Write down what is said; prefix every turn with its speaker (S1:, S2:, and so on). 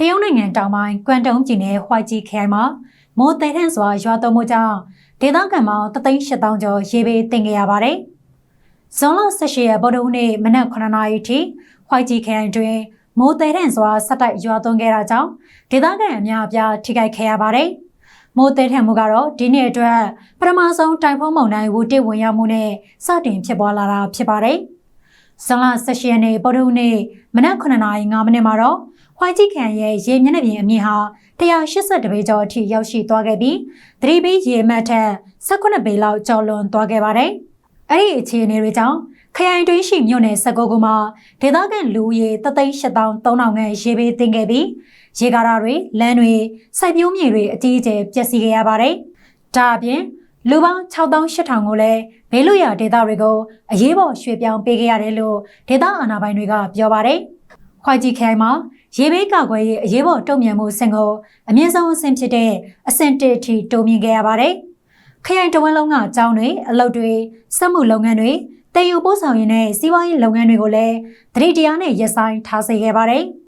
S1: တရုတ်နိုင်ငံတောင်ပိုင်းကွမ်တုံပြည်နယ်ဟွိုက်ဂျီခရိုင်မှာမိုးတဲထန်စွာရွာသွန်းမှုကြောင့်ဒေသခံပေါင်း3,800ကျော်ရေဘေးတင်ခဲ့ရပါတယ်။ဇွန်လ18ရက်ဗုဒ္ဓဟူးနေ့မနက်9:00နာရီထိဟွိုက်ဂျီခရိုင်တွင်မိုးတဲထန်စွာဆက်တိုက်ရွာသွန်းခဲ့တာကြောင့်ဒေသခံအများအပြားထိခိုက်ခဲ့ရပါတယ်။မိုးတဲထန်မှုကတော့ဒီနေ့အတွက်ပထမဆုံးတိုင်ဖုန်းမုန်တိုင်းဝူတစ်ဝင်ရောက်မှုနဲ့စတင်ဖြစ်ပွားလာတာဖြစ်ပါတယ်။ဇွန်လ18ရက်နေ့ဗုဒ္ဓဟူးနေ့မနက်9:05မိနစ်မှာတော့ ခွိုင်းကြီးခံရဲ့ရေမျက်နှာပြင်အမြင့်ဟာ182ပေကျော်အထိရောက်ရှိသွားခဲ့ပြီးသတိပေးရေမှတ်ထက်18ပေလောက်ကျော်လွန်သွားခဲ့ပါတယ်။အဲ့ဒီအခြေအနေတွေကြောင့်ခရိုင်တွင်းရှိမြို့နယ်19ခုမှာဒေသခံလူဦးရေ38300ခန့်ရေဘေးတင်ခဲ့ပြီးရေကားဓာတ်တွေလမ်းတွေစိုက်ပျိုးမြေတွေအကြီးအကျယ်ပျက်စီးခဲ့ရပါတယ်။ဒါအပြင်လူပေါင်း6800ကိုလည်းဘေးလွတ်ရာဒေသတွေကိုအရေးပေါ်ရွှေ့ပြောင်းပေးခဲ့ရတယ်လို့ဒေသအာဏာပိုင်တွေကပြောပါတယ်။ခွိုက်ကြီးခိုင်မှာ ရေဘေးကောက်ွယ်ရေးအရေးပေါ်တုံ့ပြန်မှုစင်ကိုအမြင့်ဆုံးအဆင့်ဖြစ်တဲ့အဆင့်1အထိတိုးမြင့်ခဲ့ရပါတယ်။ခရိုင်တဝန်းလုံးကကျောင်းတွေအလုပ်တွေစက်မှုလုပ်ငန်းတွေတည်ယူပို့ဆောင်ရေးနဲ့စီးပွားရေးလုပ်ငန်းတွေကိုလည်းတတိတရားနဲ့ရပ်ဆိုင်းထားစေခဲ့ပါတယ်။